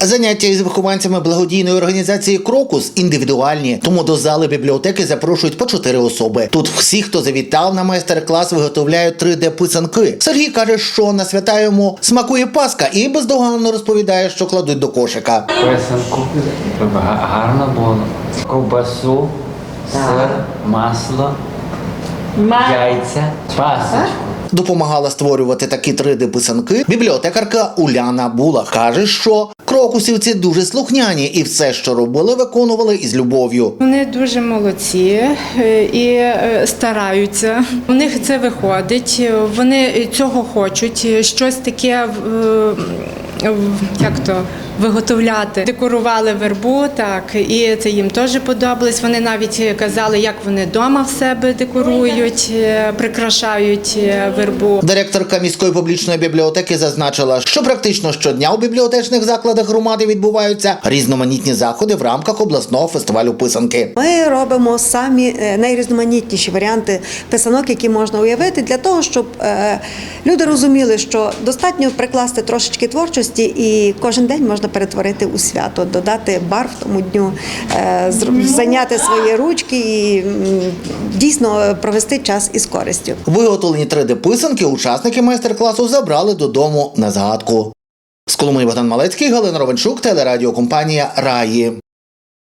Заняття із вихованцями благодійної організації Крокус індивідуальні, тому до зали бібліотеки запрошують по чотири особи. Тут всі, хто завітав на майстер-клас, виготовляють 3D-писанки. Сергій каже, що на свята йому смакує паска і бездоганно розповідає, що кладуть до кошика. Писанку, гарно було. Ковбасу, сир, масло, яйця, пасочку. Допомагала створювати такі 3D-писанки бібліотекарка Уляна Була. Каже, що крокусівці дуже слухняні і все, що робили, виконували із любов'ю. Вони дуже молодці е, і е, стараються. У них це виходить. Вони цього хочуть. Щось таке як то. Виготовляти, декорували вербу, так і це їм теж подобалось. Вони навіть казали, як вони вдома в себе декорують, е, прикрашають е, вербу. Директорка міської публічної бібліотеки зазначила, що практично щодня у бібліотечних закладах громади відбуваються різноманітні заходи в рамках обласного фестивалю писанки. Ми робимо самі е, найрізноманітніші варіанти писанок, які можна уявити, для того, щоб люди розуміли, що достатньо прикласти трошечки творчості, і кожен день можна перетворити у свято, додати барв тому дню, е, зайняти свої ручки і дійсно провести час із користю. Виготовлені 3D-писанки учасники майстер-класу забрали додому на згадку. З Коломиї Богдан Малецький, Галина Ровенчук, телерадіокомпанія Раї.